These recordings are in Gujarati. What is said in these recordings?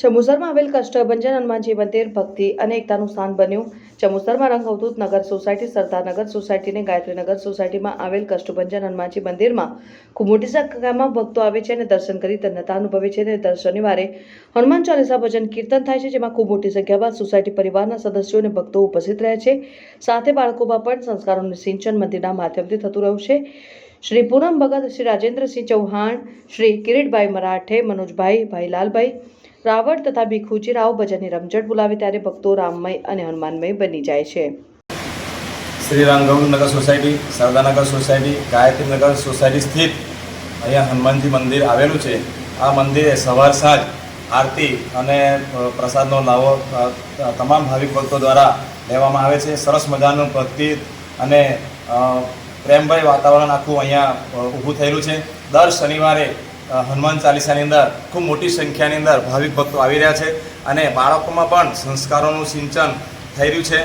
ચમુસરમાં આવેલ કષ્ટભંજન હનુમાનજી મંદિર ભક્તિ અને એકતાનું સ્થાન બન્યું. ચમુસરમાં રંગ અવધૂત નગર સોસાયટી સરદારનગર સોસાયટીને ગાયત્રીનગર સોસાયટીમાં આવેલ કષ્ટભંજન હનુમાનજી મંદિરમાં ખૂબ મોટી સંખ્યામાં ભક્તો આવે છે અને દર્શન કરી ધન્યતા અનુભવે છે અને દર શનિવારે હનુમાન ચાલીસા ભજન કીર્તન થાય છે, જેમાં ખૂબ મોટી સંખ્યામાં સોસાયટી પરિવારના સદસ્યો અને ભક્તો ઉપસ્થિત રહે છે. સાથે બાળકોમાં પણ સંસ્કારોનું સિંચન મંદિરના માધ્યમથી થતું રહ્યું છે. શ્રી પૂનમ ભગત, શ્રી રાજેન્દ્રસિંહ ચૌહાણ, શ્રી કિરીટભાઈ મરાઠે, મનોજભાઈ ભાઈ લાલભાઈ રાવળ તથા ભીખુજી રાવ ભજનની રમઝટ બોલાવે ત્યારે ભક્તો રામમય અને હનુમાનમય બની જાય છે. Shri Ramgaurnagar society Sardarnagar society Gayatrinagar society સ્થિત અહીંયા હનુમાનજી મંદિર આવેલું છે. આ મંદિરે સવાર સાંજ આરતી અને પ્રસાદનો લાવો તમામ ભાવિક ભક્તો દ્વારા લેવામાં આવે છે. સરસ મજાનું ભક્તિ અને પ્રેમભય વાતાવરણ આખું અહીંયા ઊભું થયેલું છે. દર શનિવારે હનુમાન ચાલીસાની અંદર ખૂબ મોટી સંખ્યાની અંદર ભાવિક ભક્તો આવી રહ્યા છે અને બાળકોમાં પણ સંસ્કારોનું સિંચન થઈ રહ્યું છે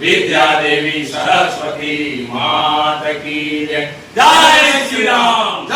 વિદ્યા સરસ્વતી માત કી જય શ્રી રામ